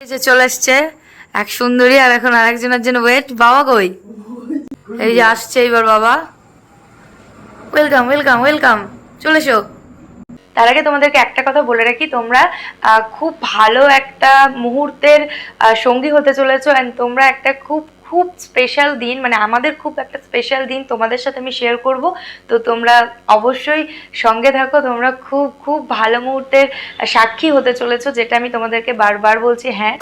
এই যে চলে এসছে এক সুন্দরী আর এখন আরেকজনের জন্য ওয়েট বাবা কই? এই যে আসছে এইবার বাবা। ওয়েলকাম ওয়েলকাম ওয়েলকাম চলে এসো। তার আগে তোমাদেরকে একটা কথা বলে রাখি, তোমরা খুব ভালো একটা মুহূর্তের সঙ্গী হতে চলেছো অ্যান্ড তোমরা একটা খুব খুব স্পেশাল দিন মানে আমাদের খুব একটা স্পেশাল দিন তোমাদের সাথে আমি শেয়ার করব। তো তোমরা অবশ্যই সঙ্গে থাকো তোমরা খুব খুব ভালো মুহূর্তের সাক্ষী হতে চলেছো যেটা আমি তোমাদেরকে বারবার বলছি হ্যাঁ।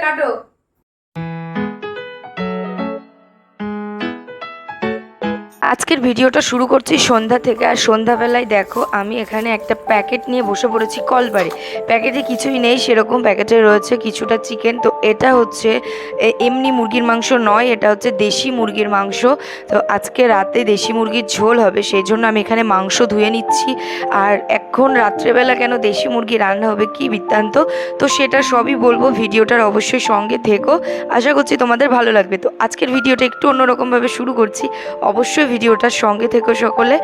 কাটো। আজকের ভিডিওটা শুরু করছি সন্ধ্যা থেকে। আর সন্ধ্যাবেলায় দেখো, আমি এখানে একটা প্যাকেট নিয়ে বসে পড়েছি কলবারে প্যাকেটে কিছুই নেই, সেরকম প্যাকেটে রয়েছে কিছুটা চিকেন। তো এটা হচ্ছে এমনি মুরগির মাংস নয়, এটা হচ্ছে দেশি মুরগির মাংস। তো আজকে রাতে দেশি মুরগির ঝোল হবে, সেই জন্য আমি এখানে মাংস ধুয়ে নিচ্ছি। আর এখন রাত্রেবেলা কেন দেশি মুরগি রান্না হবে কি বৃত্তান্ত? তো সেটা সবই বলব, ভিডিওটার অবশ্যই সঙ্গে থেকো। আশা করছি তোমাদের ভালো লাগবে। তো আজকের ভিডিওটা একটু অন্যরকমভাবে শুরু করছি। অবশ্যই ভিডিওটার সঙ্গে থেকে সকলে।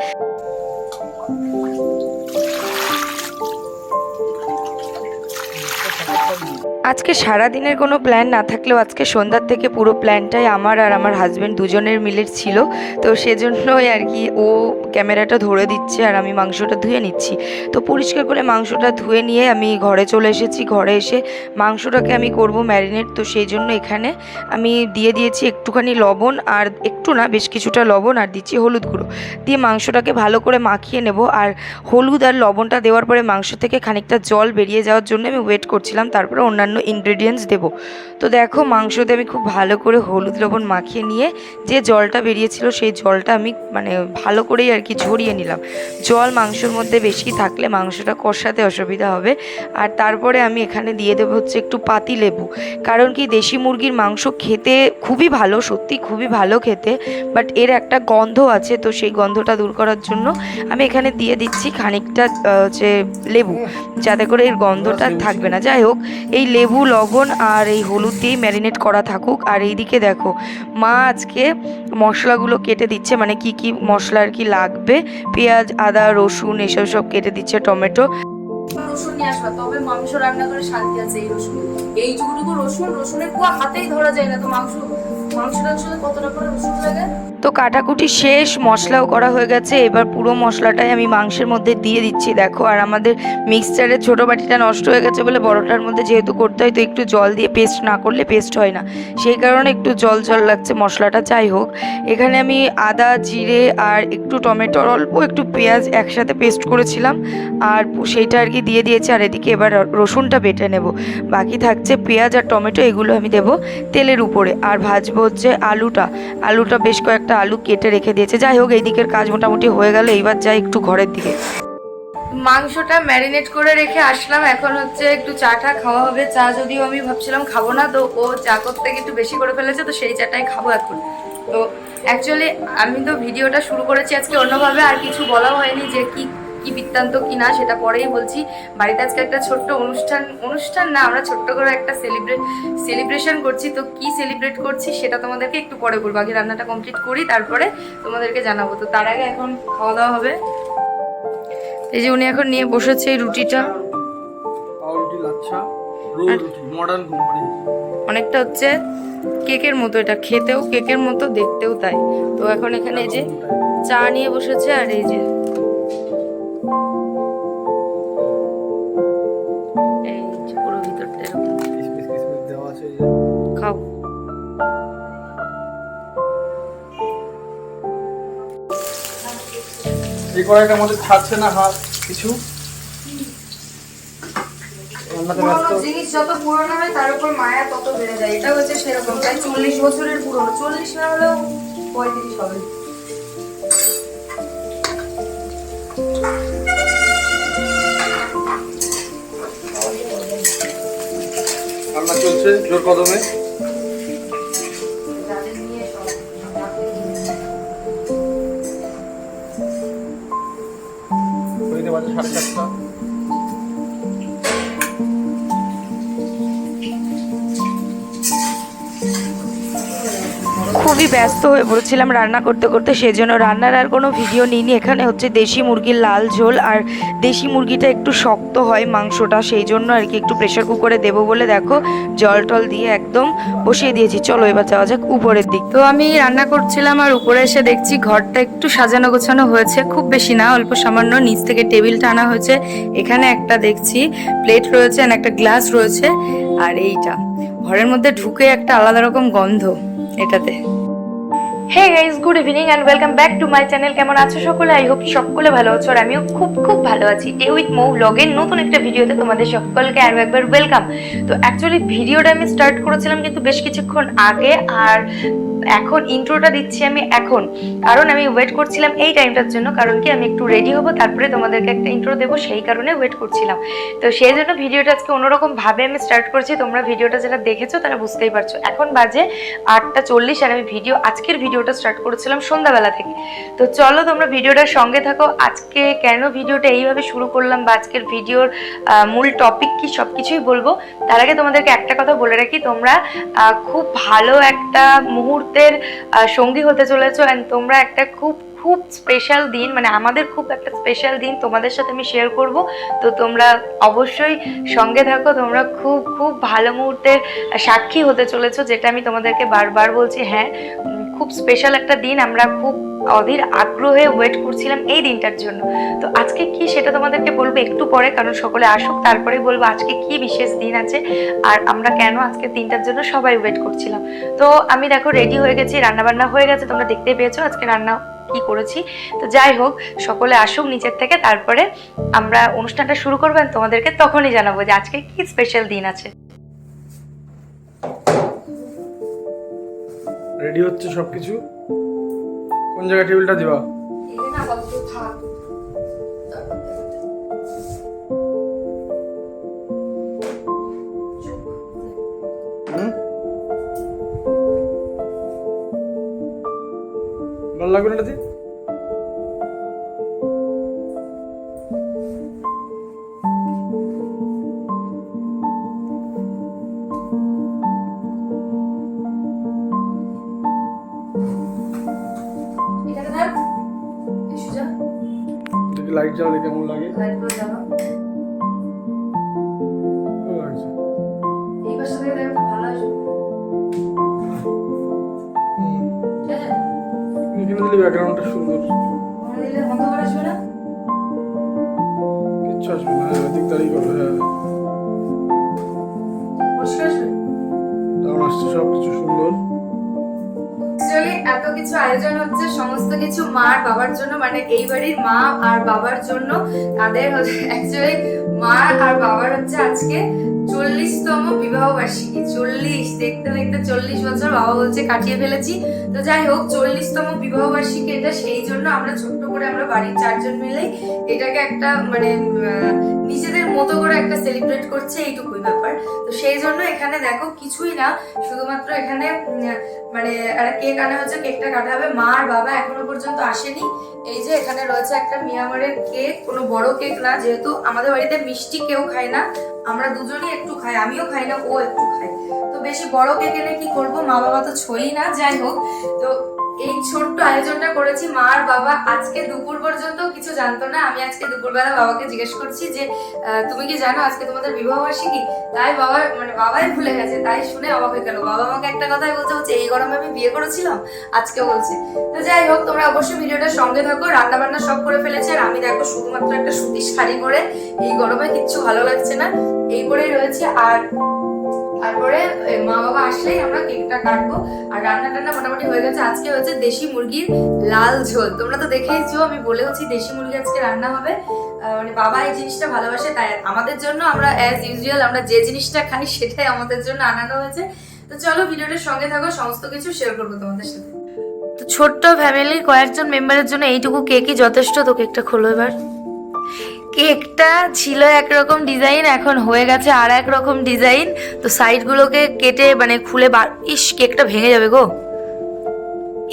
আজকে সারা দিনের কোনো প্ল্যান না থাকলেও আজকে সন্ধ্যার থেকে পুরো প্ল্যানটাই আমার আর আমার হাজব্যান্ড দুজনের মিলের ছিল। তো সেজন্যই আর কি ও ক্যামেরাটা ধরে দিচ্ছে আর আমি মাংসটা ধুয়ে নিচ্ছি। তো পরিষ্কার করে মাংসটা ধুয়ে নিয়ে আমি ঘরে চলে এসেছি। ঘরে এসে মাংসটাকে আমি করব ম্যারিনেট তো সেই জন্য এখানে আমি দিয়ে দিয়েছি একটুখানি লবণ আর একটু না, বেশ কিছুটা লবণ আর দিচ্ছি হলুদ গুঁড়ো। দিয়ে মাংসটাকে ভালো করে মাখিয়ে নেব আর হলুদ আর লবণটা দেওয়ার পরে মাংস থেকে খানিকটা জল বেরিয়ে যাওয়ার জন্য আমি ওয়েট করছিলাম। তারপরে অন্যান্য ইনগ্রেডিয়েন্টস দেবো। তো দেখো মাংসতে আমি খুব ভালো করে হলুদ লবণ মাখিয়ে নিয়ে যে জলটা বেরিয়েছিল সেই জলটা আমি মানে ভালো করেই আর কি ঝরিয়ে নিলাম। জল মাংসর মধ্যে বেশি থাকলে মাংসটা কষাতে অসুবিধা হবে। আর তারপরে আমি এখানে দিয়ে দেবো হচ্ছে একটু পাতি লেবু। কারণ কি দেশি মুরগির মাংস খেতে খুবই ভালো, সত্যি খুবই ভালো খেতে বাট এর একটা গন্ধ আছে, তো সেই গন্ধটা দূর করার জন্য আমি এখানে দিয়ে দিচ্ছি খানিকটা হচ্ছে লেবু। যাতে করে এর গন্ধটা থাকবে না। যাই হোক, এই লেবু লবণ আর এই হলুদ দিয়েই ম্যারিনেট করা থাকুক। আর এইদিকে দেখো, মা আজকে মশলাগুলো কেটে দিচ্ছে মানে কি কি মশলা আর কি লাগবে? পেঁয়াজ, আদা, রসুন, এসব সব কেটে দিচ্ছে, টমেটো। রসুন নিয়ে আসবা, তবে মাংস রান্না করে শান্তি আছে এই রসুন। এই টুকুটুকু রসুন, রসুনের কুয়া হাতেই ধরা যায় না তো মাংস। তো কাটাকুটি শেষ, মশলাও করা হয়ে গেছে। এবার পুরো মশলাটাই আমি মাংসের মধ্যে দিয়ে দিচ্ছি, দেখো। আর আমাদের মিক্সচারের ছোটো বাটিটা নষ্ট হয়ে গেছে বলে বড়টার মধ্যে যেহেতু করতে হয়, তো একটু জল দিয়ে পেস্ট না করলে পেস্ট হয় না। সেই কারণে একটু জল জল লাগছে মশলাটা, যাই হোক। এখানে আমি আদা, জিরে আর একটু টমেটোর অল্প একটু পেঁয়াজ একসাথে পেস্ট করেছিলাম। আর সেইটা আর কি দিয়ে দিয়েছি, আর এদিকে এবার রসুনটা বেটে নেব। বাকি থাকছে পেঁয়াজ আর টমেটো, এগুলো আমি দেবো তেলের উপরে। আর ভাজবো হচ্ছে আলুটা। আলুটা বেশ কয়েকটা আলু কেটে রেখে দিয়েছে। যাই হোক এই দিকের কাজ মোটামুটি হয়ে গেল। এইবার যাই একটু ঘরের দিকে। মাংসটা ম্যারিনেট করে রেখে আসলাম। এখন হচ্ছে একটু চা টা খাওয়া হবে। চা যদিও আমি ভাবছিলাম খাব না, তো ও চা করতে একটু বেশি করে ফেলেছে, তো সেই চাটাই খাব এখন। তো অ্যাকচুয়ালি আমি তো ভিডিওটা শুরু করেছি আজকে অন্যভাবে, আর কিছু বলা হয়নি যে কি কি বৃত্তান্ত কি না সেটা পরেই বলছি। বাড়িতে আজকে একটা ছোট্ট অনুষ্ঠান অনুষ্ঠান না আমরা ছোট্ট করে একটা সেলিব্রেট সেলিব্রেশন করছি। তো কি সেলিব্রেট করছি সেটা তোমাদেরকে একটু পরে বলব। আগে রান্নাটা কমপ্লিট করি তারপরে তোমাদেরকে জানাব। তো তার আগে এখন খাওয়া দাওয়া হবে। এই যে উনি এখন নিয়ে বসেছে এই রুটিটা। অনেকটা হচ্ছে কেকের মতো এটা। খেতেও কেকের মতো দেখতেও তাই। তো এখন এখানে এই যে চা নিয়ে বসেছে আর এই যে এই কড়াইটা আমাদের ছাড়ছে না হাত কিছু। জিনিস যত পুরনো হয় তার উপর মায়া তত বেড়ে যায়। এটা হচ্ছে সেরকম। প্রায় চল্লিশ বছরের পুরনো। চল্লিশ না হলেও পঁয়ত্রিশ হবে। রান্না চলছে জোর কদমে। বাজে সাড়ে চারটা খুবই ব্যস্ত হয়ে পড়েছিলাম রান্না করতে করতে, সেজন্য রান্নার আর কোনো ভিডিও নিইনি। এখানে হচ্ছে দেশি মুরগির লাল ঝোল, আর দেশি মুরগিটা একটু শক্ত হয় মাংসটা, সেই জন্য আর কি একটু প্রেশার কুকারে দেবো বলে দেখো, জল টল দিয়ে একদম বসিয়ে দিয়েছি। চলো এবার যাওয়া যাক উপরের দিক। তো আমি রান্না করছিলাম আর উপরে এসে দেখছি ঘরটা একটু সাজানো গোছানো হয়েছে, খুব বেশি না, অল্প সামান্য। নিচ থেকে টেবিলটা আনা হয়েছে, এখানে একটা দেখছি প্লেট রয়েছে আর একটা গ্লাস রয়েছে, আর এইটা। ঘরের মধ্যে ঢুকে একটা আলাদা রকম গন্ধ এটাতে। Hey guys good evening and welcome back to my channel কেমন আছো সকলে? আই হোপ সকলে ভালো আছো আর আমিও খুব খুব ভালো আছি। ডে উইথ মৌ ব্লগের নতুন একটা ভিডিওতে তোমাদের সকলকে আরও একবার ওয়েলকাম তো অ্যাকচুয়ালি ভিডিওটা আমি স্টার্ট করেছিলাম কিন্তু বেশ কিছুক্ষণ আগে আর এখন ইন্ট্রোটা দিচ্ছি আমি এখন। কারণ আমি ওয়েট করছিলাম এই টাইমটার জন্য, কারণ কি আমি একটু রেডি হব, তারপরে তোমাদেরকে একটা ইন্ট্রো দেবো, সেই কারণে ওয়েট করছিলাম। তো সেই জন্য ভিডিওটা আজকে অন্যরকম ভাবে আমি স্টার্ট করছি, তোমরা ভিডিওটা যেটা দেখেছ তারা বুঝতেই পারছ। এখন বাজে আটটা চল্লিশ আর আমি ভিডিও আজকের ভিডিওটা স্টার্ট করেছিলাম সন্ধ্যাবেলা থেকে। তো চলো তোমরা ভিডিওটার সঙ্গে থাকো, আজকে কেন ভিডিওটা এইভাবে শুরু করলাম বা আজকের ভিডিওর মূল টপিক কি সব কিছুই বলব। তার আগে তোমাদেরকে একটা কথা বলে রাখি, তোমরা খুব ভালো একটা মুহূর্তের সঙ্গী হতে চলেছ অ্যান্ড তোমরা একটা খুব খুব স্পেশাল দিন মানে আমাদের খুব একটা স্পেশাল দিন তোমাদের সাথে আমি শেয়ার করব। তো তোমরা অবশ্যই সঙ্গে থাকো, তোমরা খুব খুব ভালো মুহূর্তের সাক্ষী হতে চলেছো, যেটা আমি তোমাদেরকে বারবার বলছি হ্যাঁ খুব স্পেশাল একটা দিন, আমরা খুব অধীর আগ্রহে ওয়েট করছিলাম এই দিনটার জন্য। তো আজকে কি সেটা তোমাদেরকে বলব একটু পরে, কারণ সকলে আসুক তারপরে বলব আজকে কি বিশেষ দিন আছে, আর আমরা কেন আজকে দিনটার জন্য সবাই ওয়েট করছিলাম। তো আমি দেখো রেডি হয়ে গেছি রান্না বান্না হয়ে গেছে, তোমরা দেখতেই পেয়েছ, আজকে রান্না কি করেছি? তো যাই হোক, সকলে আসুক নিচের থেকে, তারপরে আমরা অনুষ্ঠানটা শুরু করবেন তোমাদেরকে তখনই জানাব যে আজকে কি স্পেশাল দিন আছে। রেডি হচ্ছে সব কিছু কোন জায়গায় টেবিলটা দিবা? হুম? লাগবে না দেখি লাইট জ্বালালে কেমন এখানে দিলে ব্যাকগ্রাউন্ডটা সুন্দর। কিচ্ছু আসবে না হ্যাঁ দিক দাঁড়িয়ে করো হ্যাঁ। জন্য মানে মা আর বাবার জন্য। তাদের অ্যাকচুয়ালি মা আর বাবার হচ্ছে আজকে চল্লিশতম বিবাহ চল্লিশ, দেখতে দেখতে চল্লিশ বছর বাবা বলছে, কাটিয়ে ফেলেছি। তো যাই হোক, চল্লিশতম বিবাহ বার্ষিকী এটা, সেই জন্য আমরা ছোট্ট করে আমরা বাড়ির চারজন মিলেই এটাকে একটা মানে নিজেদের মতো করে একটা সেলিব্রেট করছে এইটুকুই ব্যাপার। তো সেই জন্য এখানে দেখো কিছুই না, শুধুমাত্র এখানে মানে কেক আনা হচ্ছে কেকটা কাটা হবে। মা আর বাবা এখনও পর্যন্ত আসেনি। এই যে এখানে রয়েছে একটা মিয়ামারের কেক, কোনো বড় কেক না, যেহেতু আমাদের বাড়িতে মিষ্টি কেউ খায় না আমরা দুজনই একটু খাই, আমিও খাই না, ও একটু খায়। তো বেশি বড় কেক এনে কি করব? মা বাবা তো ছই না, যাই হোক। তো এই ছোট্ট আয়োজনটা করেছি, মা আর বাবা। আজকে দুপুর পর্যন্ত কিছু জানতো না। আমি আজকে দুপুরবেলা বাবাকে জিজ্ঞেস করছি যে তুমি কি জানো আজকে তোমাদের বিবাহ বার্ষিকী? তাই বাবা মানে বাবাই ভুলে গেছে, তাই শুনে অবাক হয়ে গেল। বাবা আমাকে একটা কথাই বলতে হচ্ছে এই গরমে আমি বিয়ে করেছিলাম? আজকে বলছে। তো যাই হোক, তোমরা অবশ্যই ভিডিওটা সঙ্গে থাকো রান্না বান্না সব করে ফেলেছে। আর আমি দেখো, শুধুমাত্র একটা সুতির শাড়ি পরে এই গরমে কিচ্ছু ভালো লাগছে না। এই পরেই রয়েছে আর তারপরে মা বাবা আসলেই আমরা কেকটা কাটবো। আর রান্না টান্না মোটামুটি হয়ে গেছে। আজকে হয়েছে দেশি মুরগির লাল ঝোল। তোমরা তো দেখেইছো, আমি বলেওছি দেশি মুরগি আজকে রান্না হবে। মানে বাবা এই জিনিসটা ভালোবাসে, তাই আমাদের জন্য আমরা অ্যাজ ইউজুয়াল আমরা যে জিনিসটা খাই সেটাই আমাদের জন্য আনানো হয়েছে। তো চলো ভিডিওটার সঙ্গে থাকো, সমস্ত কিছু শেয়ার করব তোমাদের সাথে। তো ছোট্ট ফ্যামিলির কয়েকজন মেম্বারের জন্য এইটুকু কেকই যথেষ্ট তো কেকটা খোলো এবার। কেকটা ছিল একরকম ডিজাইন এখন হয়ে গেছে আর এক রকম ডিজাইন তো সাইডগুলোকে কেটে মানে খুলে বার ইস কেকটা ভেঙে যাবে গো।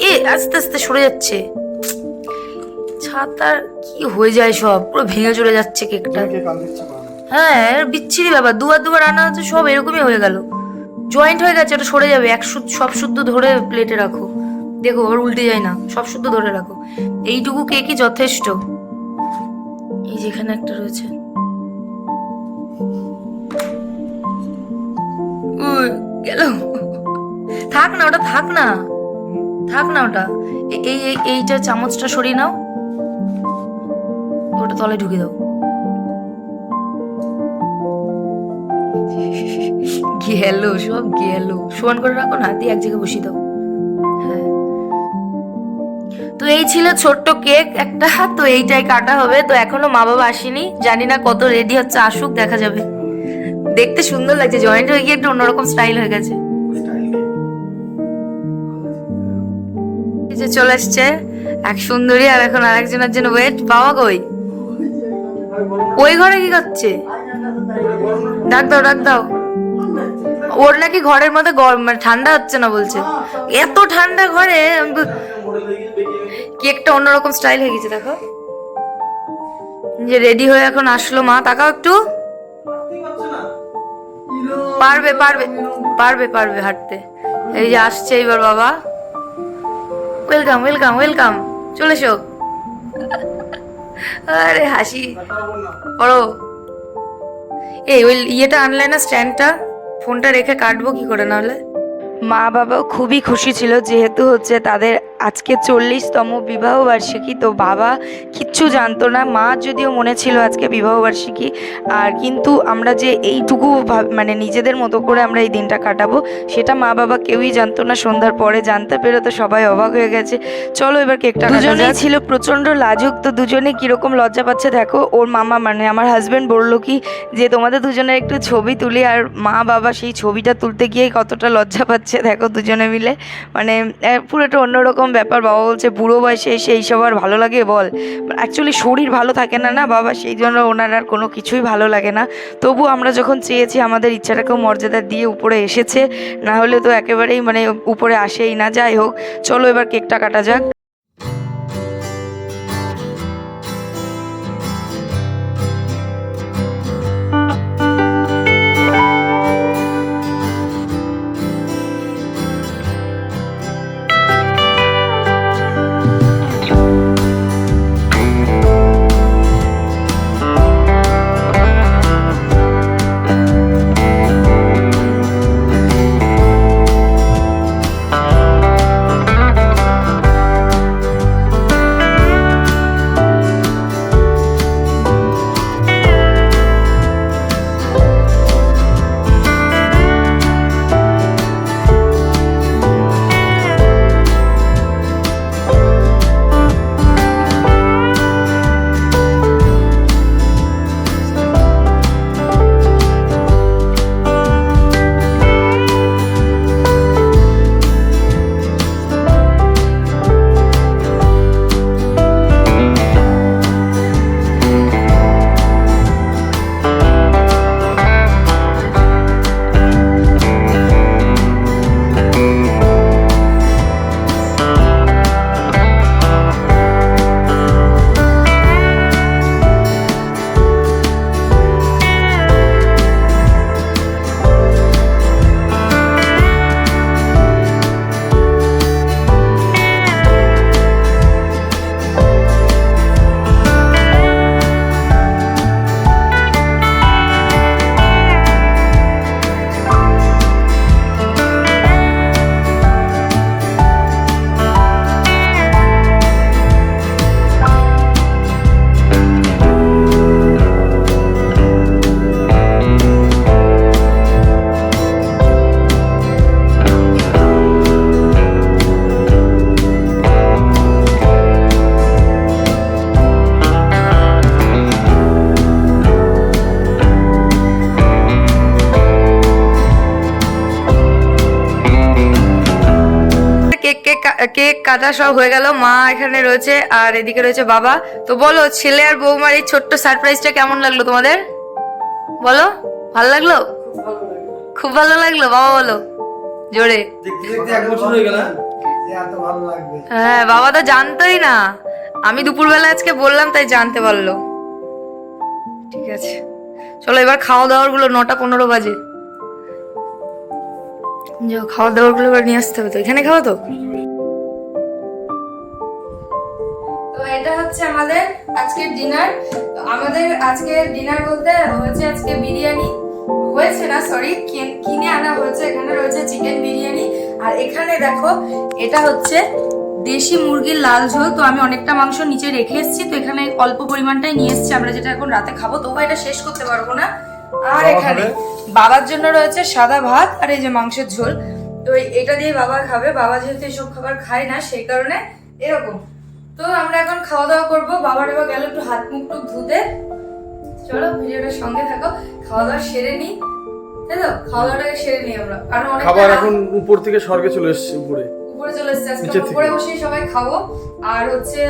এ আস্তে আস্তে সরে যাচ্ছে। ছাতার কি হয়ে যায় সব? পুরো ভেঙে চলে যাচ্ছে কেকটা। হ্যাঁ বিচ্ছিরি ব্যাপার। দুবার দুবার রান্না হচ্ছে সব এরকমই হয়ে গেল। জয়েন্ট হয়ে গেছে ওটা সরে যাবে। এক সব শুদ্ধ ধরে প্লেটে রাখো। দেখো ওর উল্টে যায় না। সব শুদ্ধ ধরে রাখো। এইটুকু কেকই যথেষ্ট। এই যেখানে একটা রয়েছে। গেল থাক না, ওটা থাক না। থাক না ওটা। এই, এই- এইটা চামচটা সরিয়ে নাও। ওটা তলায় ঢুকে দাও। গেল, সব গেল। সমান করে রাখো না, দিয়ে এক জায়গায় বসিয়ে দাও। তো এই ছিল ছোট্ট কেক, একটা। তো এইটাই কাটা হবে। তো এখনও মা বাবা আসেনি। জানি না কত রেডি হচ্ছে, আসুক, দেখা যাবে। দেখতে সুন্দর লাগছে জয়েন্ট হয়ে গিয়ে একটু অন্যরকম স্টাইল হয়ে গেছে। যে চলে এসছে এক সুন্দরী আর এখন আরেকজনের জন্য ওয়েট বাবা কই? ওই ঘরে কি করছে? ডাক দাও ডাক দাও। ওর নাকি ঘরের মধ্যে মানে ঠান্ডা হচ্ছে না বলছে। এত ঠান্ডা ঘরে কেকটা অন্যরকম স্টাইল হয়ে গেছে, দেখো। যে রেডি হয়ে এখন আসলো মা। তাকাও একটু। পারবে পারবে পারবে পারবে হাঁটতে। এই যে আসছে এইবার বাবা। ওয়েলকাম ওয়েলকাম ওয়েলকাম চলে এসো। আরে হাসি। পড়ো। এই, ওই ইয়েটা আনলে না স্ট্যান্ডটা ফোনটা রেখে কাটবো কি করে নাহলে? মা বাবাও খুবই খুশি ছিল যেহেতু হচ্ছে তাদের আজকে চল্লিশতম বিবাহবার্ষিকী তো বাবা কিচ্ছু জানতো না। মা যদিও মনে ছিল আজকে বিবাহবার্ষিকী আর কিন্তু আমরা যে এইটুকু ভাব- মানে নিজেদের মতো করে আমরা এই দিনটা কাটাবো সেটা মা বাবা কেউই জানতো না। সন্ধ্যার পরে জানতে পেরে তো সবাই অবাক হয়ে গেছে। চলো এবার কেকটা দুজনেই ছিল প্রচণ্ড লাজুক তো দুজনে কীরকম লজ্জা পাচ্ছে দেখো। ওর মামা মানে আমার হাজব্যান্ড বলল কি যে তোমাদের দুজনের একটু ছবি তুলি আর মা বাবা সেই ছবিটা তুলতে গিয়ে কতটা লজ্জা পাচ্ছে। দেখো দুজনে মিলে। মানে আহ, পুরো একটা অন্যরকম ব্যাপার। বাবা বলছে বুড়ো বয়সে এসে এইসব আর ভালো লাগে? বল। অ্যাকচুয়ালি শরীর ভালো থাকে না না বাবা? সেই জন্য ওনার আর কোনো কিছুই ভালো লাগে না। তবু আমরা যখন চেয়েছি আমাদের ইচ্ছাটাকেও মর্যাদা দিয়ে উপরে এসেছে। না হলে তো একেবারেই মানে উপরে আসেই না। যাই হোক চলো এবার কেকটা কাটা যাক। কেক কাটা সব হয়ে গেল মা এখানে রয়েছে আর এদিকে রয়েছে বাবা। তো বলো ছেলে আর বৌমার এই ছোট্ট সারপ্রাইজটা কেমন লাগল তোমাদের? বলো ভালো লাগল? খুব ভালো লাগল। বাবা বলো। জোরে। হয়ে গেল এত ভালো লাগবে। হ্যাঁ বাবা তো জানতোই না। আমি দুপুরবেলা আজকে বললাম তাই জানতে পারল। ঠিক আছে। চলো এবার খাওয়া দাওয়ারগুলো নটা পনেরো বাজে। খাওয়া দাওয়ারগুলো এবার নিয়ে আসতে হবে তো। এখানে খাওয়া তো? হচ্ছে আমাদের আজকের ডিনার আমাদের আজকের ডিনার বলতে হয়েছে আজকে বিরিয়ানি। হয়েছে না সরি কিনে আনা হয়েছে এখানে রয়েছে চিকেন বিরিয়ানি। আর এখানে দেখো এটা হচ্ছে দেশি মুরগির লাল ঝোল। তো আমি অনেকটা মাংস নিচে রেখে এসেছি তো এখানে অল্প পরিমাণটাই নিয়ে এসেছি। আমরা যেটা এখন রাতে খাব তবু এটা শেষ করতে পারব না। আর এখানে বাবার জন্য রয়েছে সাদা ভাত আর এই যে মাংসের ঝোল। তো এটা দিয়ে বাবা খাবে। বাবা যেহেতু এইসব খাবার খায় না সেই কারণে এরকম। তো আমরা এখন খাওয়া দাওয়া করব। বাবার এবার গেল একটু হাত মুখ টুক ধুতে। চলো ভিডিওটার সঙ্গে থাকো। খাওয়া দাওয়া সেরে নিই তাই তো? খাওয়া দাওয়াটাকে সেরে নিই আমরা। কারণ অনেক খাবার এখন উপর থেকে স্বর্গে চলে এসছে উপরে। উপরে চলে এসেছে। আজকে। উপরে বসেই সবাই খাব। আর হচ্ছে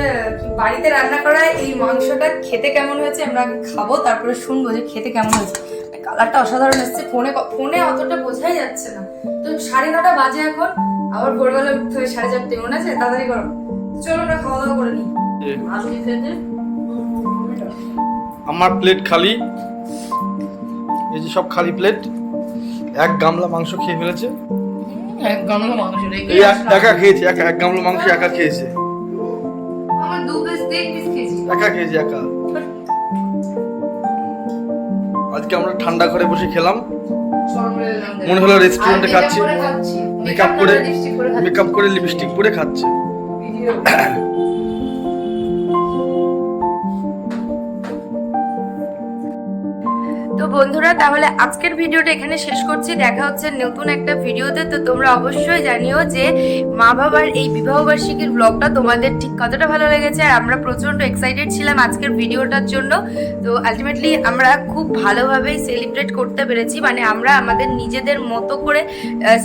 বাড়িতে রান্না করা এই মাংসটা খেতে কেমন হয়েছে আমরা আগে খাব তারপরে শুনব যে খেতে কেমন হয়েছে। কালারটা অসাধারণ এসছে। ফোনে ফোনে অতটা বোঝাই যাচ্ছে না। তো সাড়ে নটা বাজে এখন। আবার ভোরবেলা উঠতে হয় সাড়ে চারটে। মনে আছে? তাড়াতাড়ি করো। চলো আমরা খাওয়া দাওয়া করে নিই আমার প্লেট খালি। এই যে সব খালি প্লেট এক গামলা মাংস খেয়ে ফেলেছে। এক গামলা মাংস এই একা খেয়েছে একা এক গামলা মাংস একা খেয়েছে। আমার দু পিস তিন পিস খেয়েছি। একা খেয়েছে একা। আজকে আমরা ঠান্ডা ঘরে বসে খেলাম। মনে হলো রেস্টুরেন্টে খাচ্ছি। মেকআপ করে মেকআপ করে লিপস্টিক পরে খাচ্ছে। @웃 তো বন্ধুরা, তাহলে আজকের ভিডিওটা এখানে শেষ করছি। দেখা হচ্ছে নতুন একটা ভিডিওতে। তো তোমরা অবশ্যই জানিও যে মা বাবার এই বিবাহবার্ষিকীর ব্লগটা তোমাদের ঠিক কতটা ভালো লেগেছে। আর আমরা প্রচণ্ড এক্সাইটেড ছিলাম আজকের ভিডিওটার জন্য। তো আলটিমেটলি আমরা খুব ভালোভাবেই সেলিব্রেট করতে পেরেছি। মানে আমরা আমাদের নিজেদের মতো করে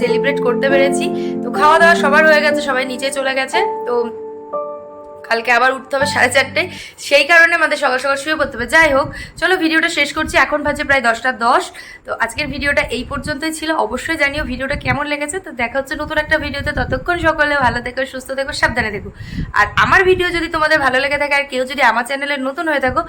সেলিব্রেট করতে পেরেছি। তো খাওয়া দাওয়া সবার হয়ে গেছে, সবাই নিচে চলে গেছে। তো কালকে আবার উঠতে হবে সাড়ে চারটে। সেই কারণে আমাদের সকাল সকাল শুয়ে পড়তে হবে। যাই হোক, চলো ভিডিওটা শেষ করছি। এখন বাজে প্রায় দশটা দশ। তো আজকের ভিডিওটা এই পর্যন্তই ছিল। অবশ্যই জানিও ভিডিওটা কেমন লেগেছে। তো দেখা হচ্ছে নতুন একটা ভিডিওতে। ততক্ষণ সকলে ভালো থেকো, সুস্থ থেকো, সাবধানে থেকো। আর আমার ভিডিও যদি তোমাদের ভালো লেগে থাকে, আর কেউ যদি আমার চ্যানেলে নতুন হয়ে থাকো,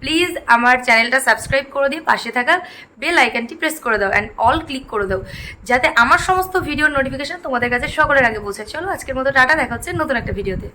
প্লিজ আমার চ্যানেলটা সাবস্ক্রাইব করে দিয়ে পাশে থাকা বেল আইকনটি প্রেস করে দাও অ্যান্ড অল ক্লিক করে দাও, যাতে আমার সমস্ত ভিডিওর নোটিফিকেশন তোমাদের কাছে সকলের আগে পৌঁছায়। চলো আজকের মতো টাটা, দেখা হচ্ছে নতুন একটা ভিডিওতে।